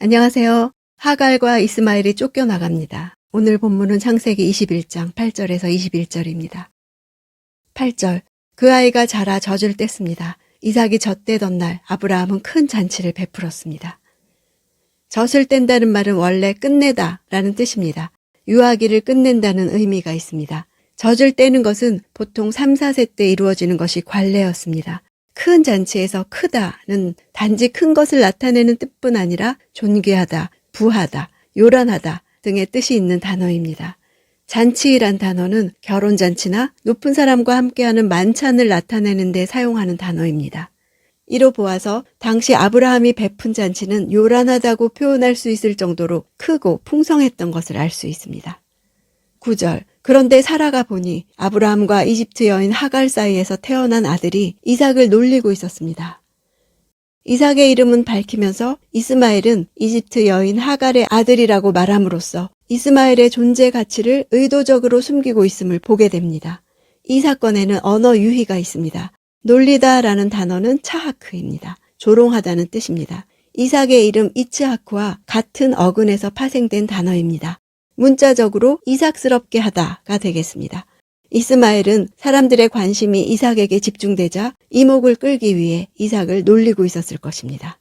안녕하세요. 하갈과 이스마엘이 쫓겨나갑니다. 오늘 본문은 창세기 21장 8절에서 21절입니다. 8절. 그 아이가 자라 젖을 뗐습니다. 이삭이 젖대던 날 아브라함은 큰 잔치를 베풀었습니다. 젖을 뗀다는 말은 원래 끝내다 라는 뜻입니다. 유아기를 끝낸다는 의미가 있습니다. 젖을 떼는 것은 보통 3, 4세 때 이루어지는 것이 관례였습니다. 큰 잔치에서 크다는 단지 큰 것을 나타내는 뜻뿐 아니라 존귀하다, 부하다, 요란하다 등의 뜻이 있는 단어입니다. 잔치이란 단어는 결혼잔치나 높은 사람과 함께하는 만찬을 나타내는 데 사용하는 단어입니다. 이로 보아서 당시 아브라함이 베푼 잔치는 요란하다고 표현할 수 있을 정도로 크고 풍성했던 것을 알 수 있습니다. 9절. 그런데 사라가 보니 아브라함과 이집트 여인 하갈 사이에서 태어난 아들이 이삭을 놀리고 있었습니다. 이삭의 이름은 밝히면서 이스마엘은 이집트 여인 하갈의 아들이라고 말함으로써 이스마엘의 존재 가치를 의도적으로 숨기고 있음을 보게 됩니다. 이 사건에는 언어 유희가 있습니다. 놀리다라는 단어는 차하크입니다. 조롱하다는 뜻입니다. 이삭의 이름 이츠하크와 같은 어근에서 파생된 단어입니다. 문자적으로 이삭스럽게 하다가 되겠습니다. 이스마엘은 사람들의 관심이 이삭에게 집중되자 이목을 끌기 위해 이삭을 놀리고 있었을 것입니다.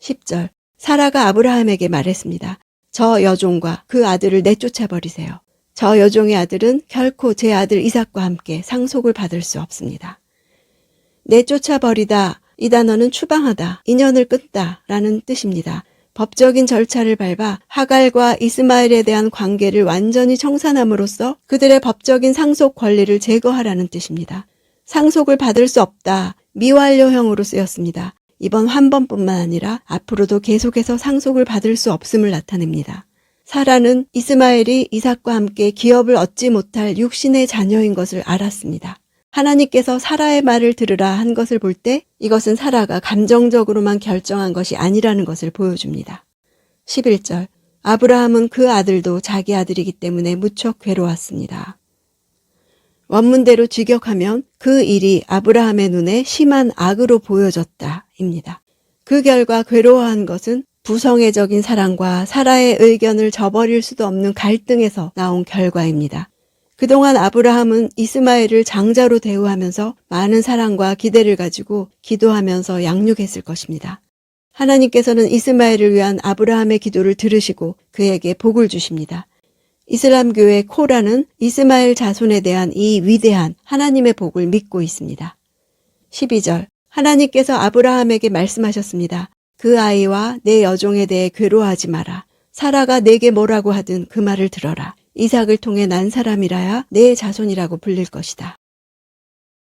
10절. 사라가 아브라함에게 말했습니다. 저 여종과 그 아들을 내쫓아 버리세요. 저 여종의 아들은 결코 제 아들 이삭과 함께 상속을 받을 수 없습니다. 내쫓아 버리다 이 단어는 추방하다, 인연을 끊다 라는 뜻입니다. 법적인 절차를 밟아 하갈과 이스마엘에 대한 관계를 완전히 청산함으로써 그들의 법적인 상속 권리를 제거하라는 뜻입니다. 상속을 받을 수 없다, 미완료형으로 쓰였습니다. 이번 한 번뿐만 아니라 앞으로도 계속해서 상속을 받을 수 없음을 나타냅니다. 사라는 이스마엘이 이삭과 함께 기업을 얻지 못할 육신의 자녀인 것을 알았습니다. 하나님께서 사라의 말을 들으라 한 것을 볼 때 이것은 사라가 감정적으로만 결정한 것이 아니라는 것을 보여줍니다. 11절. 아브라함은 그 아들도 자기 아들이기 때문에 무척 괴로웠습니다. 원문대로 직역하면 그 일이 아브라함의 눈에 심한 악으로 보여졌다. 입니다. 그 결과 괴로워한 것은 부성애적인 사랑과 사라의 의견을 저버릴 수도 없는 갈등에서 나온 결과입니다. 그동안 아브라함은 이스마엘을 장자로 대우하면서 많은 사랑과 기대를 가지고 기도하면서 양육했을 것입니다. 하나님께서는 이스마엘을 위한 아브라함의 기도를 들으시고 그에게 복을 주십니다. 이슬람교의 코라는 이스마엘 자손에 대한 이 위대한 하나님의 복을 믿고 있습니다. 12절. 하나님께서 아브라함에게 말씀하셨습니다. 그 아이와 내 여종에 대해 괴로워하지 마라. 사라가 내게 뭐라고 하든 그 말을 들어라. 이삭을 통해 난 사람이라야 내 자손이라고 불릴 것이다.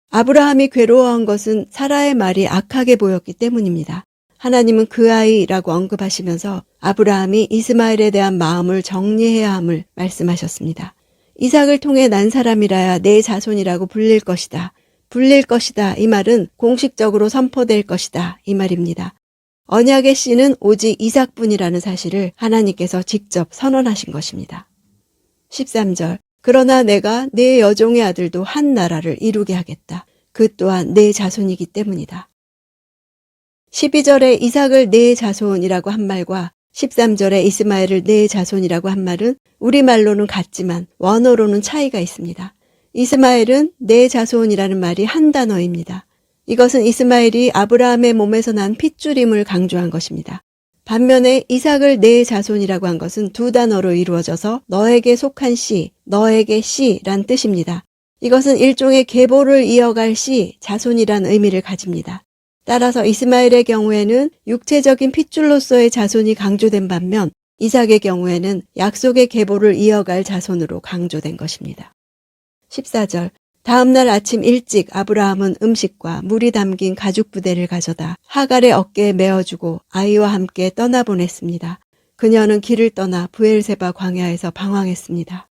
아브라함이 괴로워한 것은 사라의 말이 악하게 보였기 때문입니다. 하나님은 그 아이라고 언급하시면서 아브라함이 이스마엘에 대한 마음을 정리해야 함을 말씀하셨습니다. 이삭을 통해 난 사람이라야 내 자손이라고 불릴 것이다. 불릴 것이다. 이 말은 공식적으로 선포될 것이다. 이 말입니다. 언약의 씨는 오직 이삭뿐이라는 사실을 하나님께서 직접 선언하신 것입니다. 13절. 그러나 내가 내 여종의 아들도 한 나라를 이루게 하겠다. 그 또한 내 자손이기 때문이다. 12절에 이삭을 내 자손이라고 한 말과 13절에 이스마엘을 내 자손이라고 한 말은 우리말로는 같지만 원어로는 차이가 있습니다. 이스마엘은 내 자손이라는 말이 한 단어입니다. 이것은 이스마엘이 아브라함의 몸에서 난 핏줄임을 강조한 것입니다. 반면에 이삭을 내 자손이라고 한 것은 두 단어로 이루어져서 너에게 속한 씨, 너에게 씨란 뜻입니다. 이것은 일종의 계보를 이어갈 씨, 자손이란 의미를 가집니다. 따라서 이스마엘의 경우에는 육체적인 핏줄로서의 자손이 강조된 반면 이삭의 경우에는 약속의 계보를 이어갈 자손으로 강조된 것입니다. 14절 다음날 아침 일찍 아브라함은 음식과 물이 담긴 가죽 부대를 가져다 하갈의 어깨에 메어주고 아이와 함께 떠나보냈습니다. 그녀는 길을 떠나 부엘세바 광야에서 방황했습니다.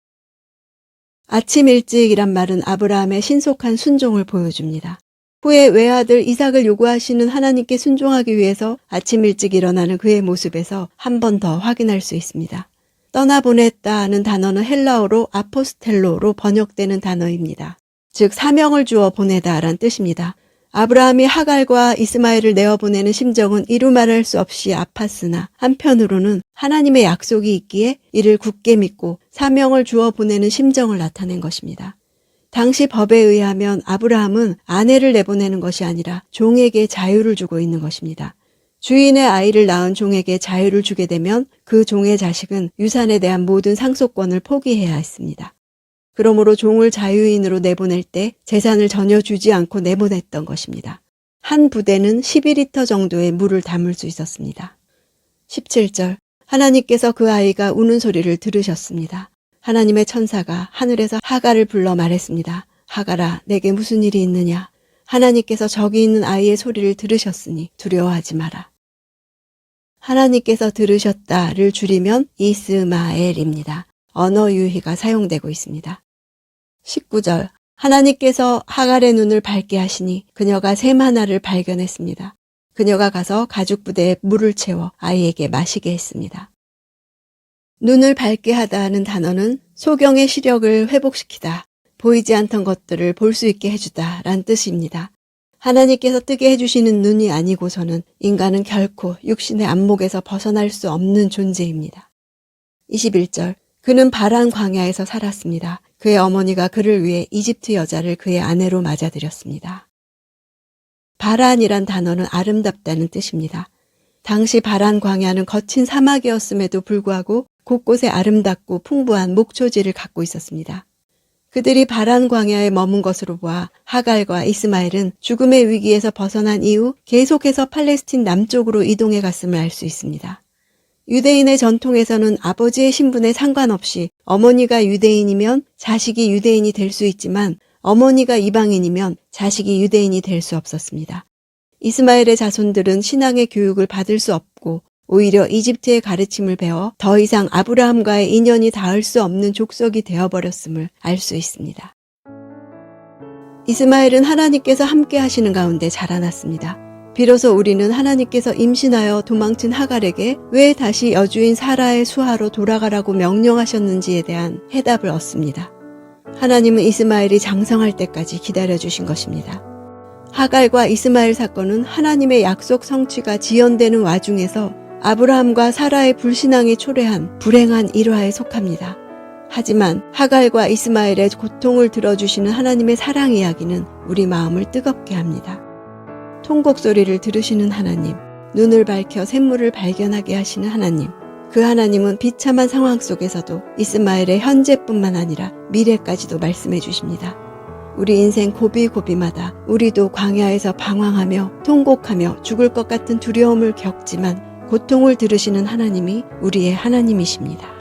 아침 일찍이란 말은 아브라함의 신속한 순종을 보여줍니다. 후에 외아들 이삭을 요구하시는 하나님께 순종하기 위해서 아침 일찍 일어나는 그의 모습에서 한 번 더 확인할 수 있습니다. 떠나보냈다는 단어는 헬라어로 아포스텔로로 번역되는 단어입니다. 즉 사명을 주어 보내다란 뜻입니다. 아브라함이 하갈과 이스마엘을 내어보내는 심정은 이루 말할 수 없이 아팠으나 한편으로는 하나님의 약속이 있기에 이를 굳게 믿고 사명을 주어 보내는 심정을 나타낸 것입니다. 당시 법에 의하면 아브라함은 아내를 내보내는 것이 아니라 종에게 자유를 주고 있는 것입니다. 주인의 아이를 낳은 종에게 자유를 주게 되면 그 종의 자식은 유산에 대한 모든 상속권을 포기해야 했습니다. 그러므로 종을 자유인으로 내보낼 때 재산을 전혀 주지 않고 내보냈던 것입니다. 한 부대는 12리터 정도의 물을 담을 수 있었습니다. 17절 하나님께서 그 아이가 우는 소리를 들으셨습니다. 하나님의 천사가 하늘에서 하갈을 불러 말했습니다. 하갈아 내게 무슨 일이 있느냐? 하나님께서 저기 있는 아이의 소리를 들으셨으니 두려워하지 마라. 하나님께서 들으셨다를 줄이면 이스마엘입니다. 언어 유희가 사용되고 있습니다. 19절 하나님께서 하갈의 눈을 밝게 하시니 그녀가 샘 하나를 발견했습니다. 그녀가 가서 가죽 부대에 물을 채워 아이에게 마시게 했습니다. 눈을 밝게 하다는 단어는 소경의 시력을 회복시키다, 보이지 않던 것들을 볼 수 있게 해주다 란 뜻입니다. 하나님께서 뜨게 해주시는 눈이 아니고서는 인간은 결코 육신의 안목에서 벗어날 수 없는 존재입니다. 21절 그는 바란 광야에서 살았습니다. 그의 어머니가 그를 위해 이집트 여자를 그의 아내로 맞아들였습니다. 바란이란 단어는 아름답다는 뜻입니다. 당시 바란 광야는 거친 사막이었음에도 불구하고 곳곳에 아름답고 풍부한 목초지를 갖고 있었습니다. 그들이 바란 광야에 머문 것으로 보아 하갈과 이스마엘은 죽음의 위기에서 벗어난 이후 계속해서 팔레스틴 남쪽으로 이동해 갔음을 알 수 있습니다. 유대인의 전통에서는 아버지의 신분에 상관없이 어머니가 유대인이면 자식이 유대인이 될 수 있지만 어머니가 이방인이면 자식이 유대인이 될 수 없었습니다. 이스마엘의 자손들은 신앙의 교육을 받을 수 없고 오히려 이집트의 가르침을 배워 더 이상 아브라함과의 인연이 닿을 수 없는 족속이 되어버렸음을 알 수 있습니다. 이스마엘은 하나님께서 함께 하시는 가운데 자라났습니다. 비로소 우리는 하나님께서 임신하여 도망친 하갈에게 왜 다시 여주인 사라의 수하로 돌아가라고 명령하셨는지에 대한 해답을 얻습니다. 하나님은 이스마엘이 장성할 때까지 기다려주신 것입니다. 하갈과 이스마엘 사건은 하나님의 약속 성취가 지연되는 와중에서 아브라함과 사라의 불신앙이 초래한 불행한 일화에 속합니다. 하지만 하갈과 이스마엘의 고통을 들어주시는 하나님의 사랑 이야기는 우리 마음을 뜨겁게 합니다. 통곡 소리를 들으시는 하나님, 눈을 밝혀 샘물을 발견하게 하시는 하나님, 그 하나님은 비참한 상황 속에서도 이스마엘의 현재뿐만 아니라 미래까지도 말씀해 주십니다. 우리 인생 고비고비마다 우리도 광야에서 방황하며 통곡하며 죽을 것 같은 두려움을 겪지만 고통을 들으시는 하나님이 우리의 하나님이십니다.